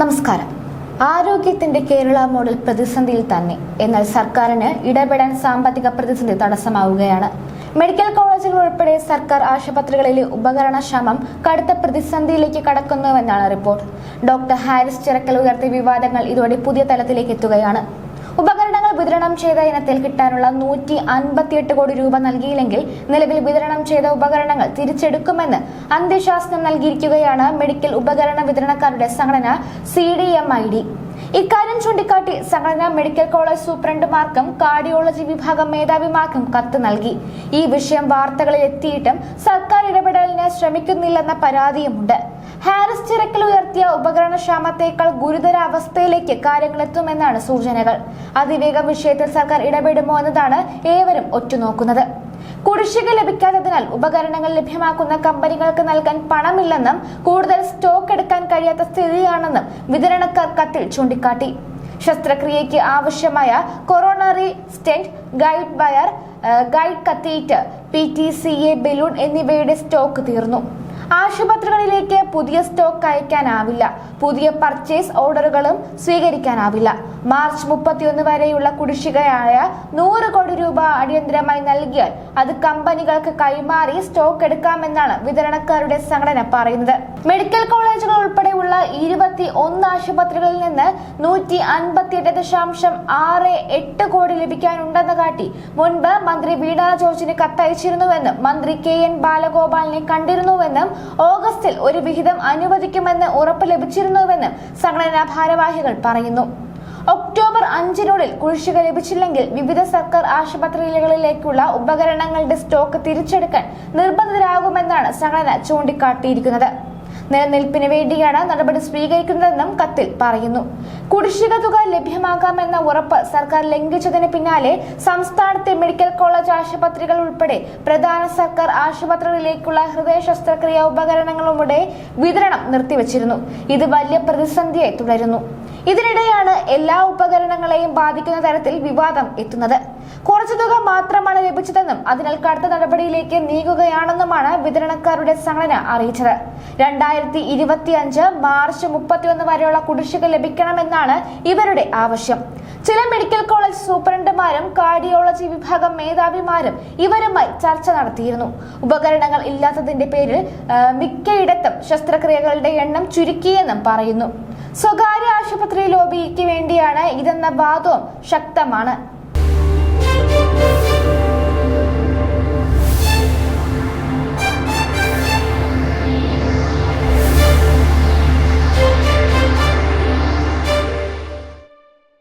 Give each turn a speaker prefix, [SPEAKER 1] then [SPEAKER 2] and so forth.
[SPEAKER 1] നമസ്കാരം. ആരോഗ്യത്തിന്റെ കേരള മോഡൽ പ്രതിസന്ധിയിൽ തന്നെ എന്നാൽ സർക്കാരിന് ഇടപെടാൻ സാമ്പത്തിക പ്രതിസന്ധി തടസ്സമാവുകയാണ്. മെഡിക്കൽ കോളേജുകൾ ഉൾപ്പെടെ സർക്കാർ ആശുപത്രികളിലെ ഉപകരണ ഉപകരണക്ഷാമം കടുത്ത പ്രതിസന്ധിയിലേക്ക് കടക്കുന്നുവെന്നാണ് റിപ്പോർട്ട്. ഡോക്ടർ ഹാരിസ് ചിറക്കൽ ഉയർത്തിയ വിവാദങ്ങൾ ഇതോടെ പുതിയ തലത്തിലേക്ക് എത്തുകയാണ്. ഉപകരണങ്ങൾ വിതരണം ചെയ്ത ഇനത്തിൽ കിട്ടാനുള്ള നൂറ്റി അൻപത്തിയെട്ട് കോടി രൂപ നൽകിയില്ലെങ്കിൽ നിലവിൽ വിതരണം ചെയ്ത ഉപകരണങ്ങൾ തിരിച്ചെടുക്കുമെന്ന് അന്ത്യശാസനം നൽകിയിരിക്കുകയാണ് മെഡിക്കൽ ഉപകരണ വിതരണക്കാരുടെ സംഘടന C D M I D. ഇക്കാര്യം ചൂണ്ടിക്കാട്ടി സംഘടന മെഡിക്കൽ കോളേജ് സൂപ്രണ്ടുമാർക്കും കാർഡിയോളജി വിഭാഗം മേധാവിമാർക്കും കത്ത് നൽകി. ഈ വിഷയം വാർത്തകളിൽ എത്തിയിട്ടും സർക്കാർ ഇടപെടലിന് ശ്രമിക്കുന്നില്ലെന്ന പരാതിയുമുണ്ട്. ഹാരിസ് ചിറക്കിൽ ഉയർത്തിയ ഉപകരണക്ഷാമത്തേക്കാൾ ഗുരുതര അവസ്ഥയിലേക്ക് കാര്യങ്ങൾ എത്തുമെന്നാണ് സൂചനകൾ. അതിവേഗം വിഷയത്തിൽ സർക്കാർ ഇടപെടുമോ എന്നതാണ് ഏവരും ഒറ്റുനോക്കുന്നത്. കുടിശ്ശിക ലഭിക്കാത്തതിനാൽ ഉപകരണങ്ങൾ ലഭ്യമാക്കുന്ന കമ്പനികൾക്ക് നൽകാൻ പണമില്ലെന്നും കൂടുതൽ സ്റ്റോക്ക് എടുക്കാൻ കഴിയാത്ത സ്ഥിതിയാണെന്നും വിതരണക്കാർ കത്തിൽ ചൂണ്ടിക്കാട്ടി. ശസ്ത്രക്രിയയ്ക്ക് ആവശ്യമായ coronary stent guide wire guide catheter P T C A balloon എന്നിവയുടെ സ്റ്റോക്ക് തീർന്നു. ആശുപത്രികളിലേക്ക് പുതിയ സ്റ്റോക്ക് അയക്കാനാവില്ല. പുതിയ പർച്ചേസ് ഓർഡറുകളും സ്വീകരിക്കാനാവില്ല. മാർച്ച് മുപ്പത്തിയൊന്ന് വരെയുള്ള കുടിശ്ശികയായ നൂറ് കോടി രൂപ അടിയന്തരമായി നൽകിയാൽ അത് കമ്പനികൾക്ക് കൈമാറി സ്റ്റോക്ക് എടുക്കാമെന്നാണ് വിതരണക്കാരുടെ സംഘടന പറയുന്നത്. മെഡിക്കൽ കോളേജുകൾ ഉൾപ്പെടെയുള്ള ഇരുപത്തി ഒന്ന് ആശുപത്രികളിൽ നിന്ന് നൂറ്റി അൻപത്തിയെട്ട് ദശാംശം ആറ് എട്ട് കോടി ലഭിക്കാനുണ്ടെന്ന് കാട്ടി മുൻപ് മന്ത്രി വീണ ജോർജിന് കത്തയച്ചിരുന്നുവെന്നും മന്ത്രി കെ എൻ ബാലഗോപാലിനെ കണ്ടിരുന്നുവെന്നും ഓഗസ്റ്റിൽ ഒരു വിഹിതം അനുവദിക്കുമെന്ന് ഉറപ്പ് ലഭിച്ചിരുന്നുവെന്നും സംഘടനാ ഭാരവാഹികൾ പറയുന്നു. ഒക്ടോബർ അഞ്ചിനുള്ളിൽ കുടിശ്ശിക ലഭിച്ചില്ലെങ്കിൽ വിവിധ സർക്കാർ ആശുപത്രികളിലേക്കുള്ള ഉപകരണങ്ങളുടെ സ്റ്റോക്ക് തിരിച്ചെടുക്കാൻ നിർബന്ധിതരാകുമെന്നാണ് സംഘടന ചൂണ്ടിക്കാട്ടിയിരിക്കുന്നത്. നിലനിൽപ്പിന് വേണ്ടിയാണ് നടപടി സ്വീകരിക്കുന്നതെന്നും കത്തിൽ പറയുന്നു. കുടിശ്ശിക തുക ലഭ്യമാകാമെന്ന ഉറപ്പ് സർക്കാർ ലംഘിച്ചതിന് പിന്നാലെ സംസ്ഥാനത്തെ മെഡിക്കൽ കോളേജ് ആശുപത്രികൾ ഉൾപ്പെടെ പ്രധാന സർക്കാർ ആശുപത്രികളിലേക്കുള്ള ഹൃദയ ശസ്ത്രക്രിയ ഉപകരണങ്ങളുടെ വിതരണം നിർത്തിവച്ചിരുന്നു. ഇത് വലിയ പ്രതിസന്ധിയായി തുടരുന്നു. ഇതിനിടെയാണ് എല്ലാ ഉപകരണങ്ങളെയും ബാധിക്കുന്ന തരത്തിൽ വിവാദം എത്തുന്നത്. കുറച്ചു തുക മാത്രമാണ് ലഭിച്ചതെന്നും അതിനാൽ കടുത്ത നടപടിയിലേക്ക് നീങ്ങുകയാണെന്നുമാണ് വിതരണക്കാരുടെ സംഘടന അറിയിച്ചത്. രണ്ടായിരത്തി ഇരുപത്തി അഞ്ച് മാർച്ച് മുപ്പത്തിയൊന്ന് വരെയുള്ള കുടിശ്ശിക ലഭിക്കണമെന്നാണ് ഇവരുടെ ആവശ്യം. ചില മെഡിക്കൽ കോളേജ് സൂപ്രണ്ടുമാരും കാർഡിയോളജി വിഭാഗം മേധാവിമാരും ഇവരുമായി ചർച്ച നടത്തിയിരുന്നു. ഉപകരണങ്ങൾ ഇല്ലാത്തതിന്റെ പേരിൽ മിക്കയിടത്തും ശസ്ത്രക്രിയകളുടെ എണ്ണം ചുരുക്കിയെന്നും പറയുന്നു. സ്വകാര്യ ആശുപത്രി ലോബിക്ക് വേണ്ടിയാണ് ഇതെന്ന വാദവും ശക്തമാണ്.